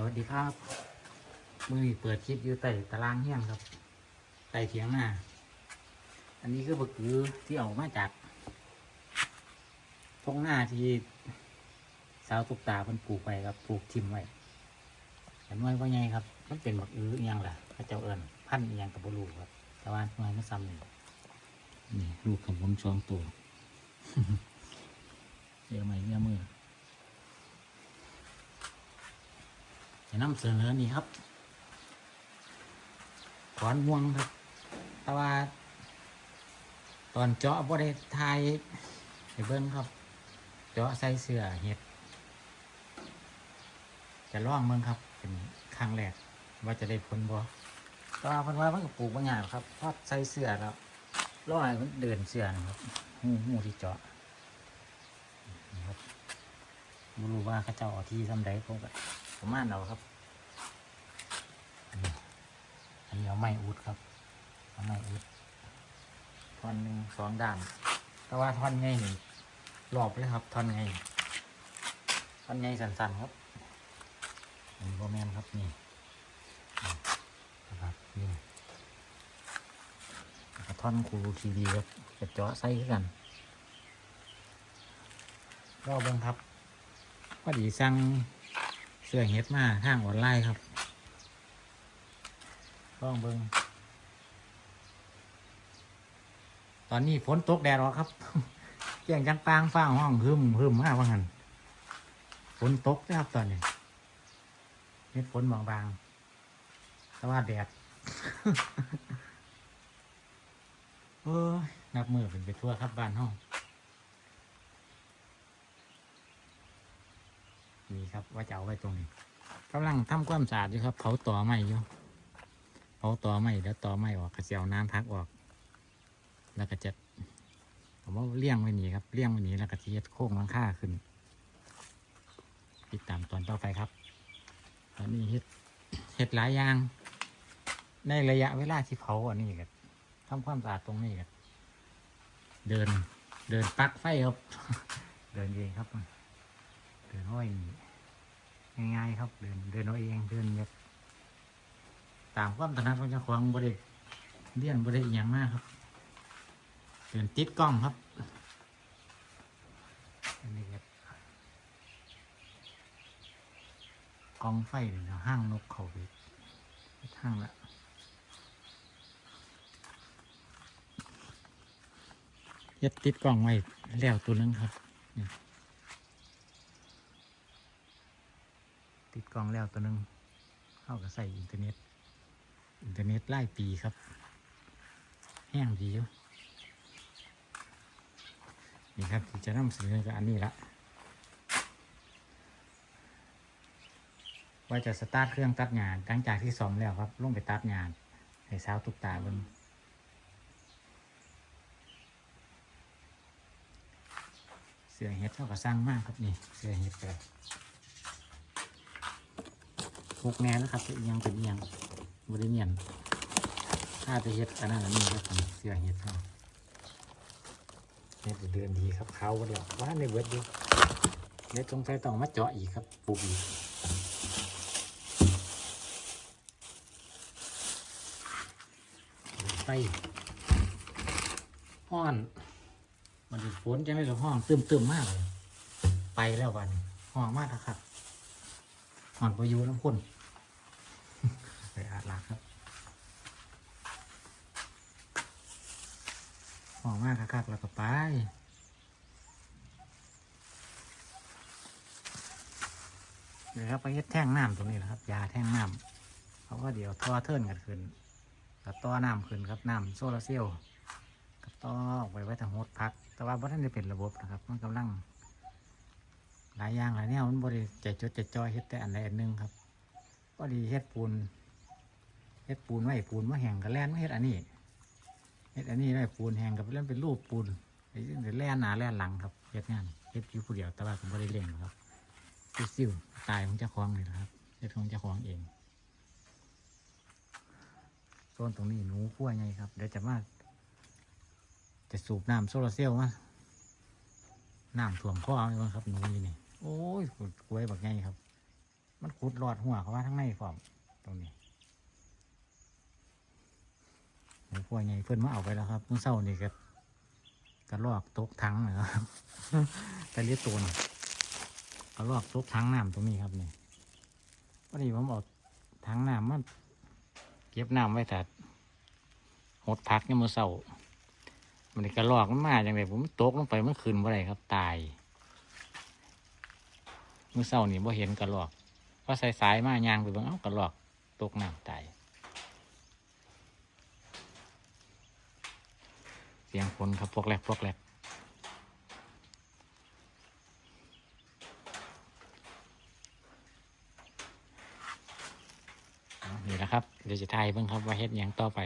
สวัสดีครับมือนี้เปิดคลิปอยู่ใต้ตารางเฮียนครับใต้เถียงหน้า อันนี้คือบักกือที่ออกมาจากทงหน้าที่สาวตุกตาเพิ่นปลูกไว้ครับปลูกทิมไว้เห็นไว้ว่าไงครับ มันเป็นบักอืออหยังล่ะพระเจ้าเอิญพันธุ์อหยังกับบลูครับ แต่ว่าเมื่อไม่ซ้ำนี่นี่ลูกของผมสองตัวเดี๋ยวใหม่เรียมือ จะนำเสนอนี่ครับ ถอนม่วงครับ แต่ว่า ตอนเจาะบ่ได้ทยเบิ้งครับ เจาะใส่เสื้อเห็ด จะล่องเมืองครับ เป็นครั้งแรกว่าจะได้ผลบ่ตว่าเพันว่ามันก็ปลูกบางอย่างครับพอใส่เสื้อแล้วรอให้มันเดินเสื้อนะครับหูหูที่เจาะครับไม่รู้ว่าเขาเจ้าเอาที่ทำไดผมก็ ประมาณเราครับ อันนี้เอาไม้อุดครับเอาไม้อุดท่อนหนึ่งสองด้าน แต่ว่าท่อนใหญ่นี่งรอบเลยครับ ท่อนใหญ่ท่อนใหญ่สั้นๆครับอันนี้โบแมนครับนี่นะครับนี่ท่อนคูทีดีครับจะเจาะไส้กันรอบเบิ้งครับพอดีสั่ง เสื้อเฮ็ดมาทางออนไลน์ครับลองเบิงตอนนี้ฝนตกแดดหรอกครับเกี่ยงจังปางฟ้าห้องหึมหึมมากว่างันฝนตกนะครับตอนนี้เม็ดฝนบางๆแต่ว่าแดดเออนับมือเป็นไปทั่วครับบ้านห้อง ครับ ว่าจะเอาไว้ตรงนี้กำลังทำความสะอาดอยู่ครับเผาต่อไม้อยู่เอาต่อไม่แล้วต่อไม่ออกก็จะเอาน้ำพักออก แล้วก็จะผมว่าเลี้ยงไว้หนีครับเลี้ยงไว้หนีแล้วก็จะโค้งหลังคาขึ้นติดตามตอนต่อไปครับตอนนี้เฮ็ดเฮ็ดหลายอย่าง ในระยะเวลาที่เผาอันนี้ก็ทำความสะอาดตรงนี้ก็เดิน เดินปักไฟครับ เดินเองครับ เดินห้อยนี่ ง่ายๆครับเดินเดินเอาเองเดินแบบตามความถนัดของเจ้าของบริเลี่ยนบริอย่างมากครับ เดินติดกล้องครับอันนี้ครับกองไฟเนี่เนาะห้างนกเขาไปห้างละย็ดติดกล้องไว้แล้วตัวนึงครับ ติดกล้องแล้วตัวหนึงเข้ากับใส่อินเทอร์เน็ต อินเทอร์เน็ตไล่ปีครับ แห้งดีอยู่นี่ครับที่จะนำเสนอกับอันนี้ละว่าจะสตาร์ทเครื่องตัดงานหลังจากที่ซ่อมแล้วครับลงไปตัดงานให้สาวตุกตาบนเสือเห็ดเท่ากับสร้างมากครับนี่เสือเห็ดเลย พวกแน่นะครับเป็นอิหยังเป็นอิหยังบริเนียนถ้าจะเฮ็ดอันนั้นอันนี้ครับผมเสื้อเฮ็ดเขาเฮ็ดเดือนดีครับเขาวันละว่าในเบิร์ดดีเดี๋ยวจงใจต้องมาเจาะอีกครับปลูกอีกไปห้อนมันฝนจังเลยหรอห้องตึมตึมๆมากเลยไปแล้ววันห้องมากนะครับ หอนพายุน้ำข้นไปอาดลักครับหอมมากครับแล้วก็ไปเดี๋ยวครับไปเฮ็ดแท่งน้ำตรงนี้นะครับ ยาแท่งน้ำเขาก็เดี๋ยวท่อเทิร์นกันขึ้นกับต่อน้ำขึ้นครับน้ำโซลาร์เซลล์กับต่อออกไปไว้ทางโฮดพัก แต่ว่าบ่ท่านได้เป็นระบบนะครับ มันกำลัง หลายอย่างหลายแนวมันบริใจจดใจจ่อยเฮ็ดแต่อันใดอันหนึ่งครับก็ดีเฮ็ดปูนเฮ็ดปูนไว้ปูนมาแห้งกับแล่นมาเฮ็ดอันนี้เฮ็ดอันนี้ไว้ปูนแห้งกับเล่นเป็นรูปปูนไอ้ซึ่งแล่นหน้าแล่นหลังครับเฮ็ดงานเฮ็ดอยู่ผู้เดียวแต่ว่าผมไม่ได้เลี้ยงครับซิ่วตายของเจ้าของเลยนะครับเฮ็ดของเจ้าของเองโซนตรงนี้หนูขั้วไงครับเดี๋ยวจะมาจะสูบน้ำโซลาร์เซลล์มาน้ำท่วมข้อเอาไว้ครับหนูนี่นี่ โอ้ยขุดกล้วยแบักไงครับ มันขุดหลอดหัวเขาว่าทั้งในพร้อมตรงนี้ไอ้พวกใหญ่เพิ่อนมาเอาไปแล้วครับเมื่อเช้านี่ก็กระลอกตกถังนะครับกระเลียตัวนะกระลอกตกถังน้ำตรงนี้ครับนี่พอดีผมเอาถังน้ำมันเก็บน้ำไว้แต่หดพักเนี่ยามมื่อเช้ามันกระลอกมันมาอย่างไรผมตกลงไปเมื่อคืนว่าไรครับ ตาย มื่อเช้านี่บ่เห็นกระหลอกพอสายสายๆมายางไปเบิ่งเอ้ากระหลอกตกน้ำตายเสียงคนครับพวกแรกพวกแรกนี่แหละครับ เดี๋ยวจะทายเบิ่งครับว่าเฮ็ดยังต่อไป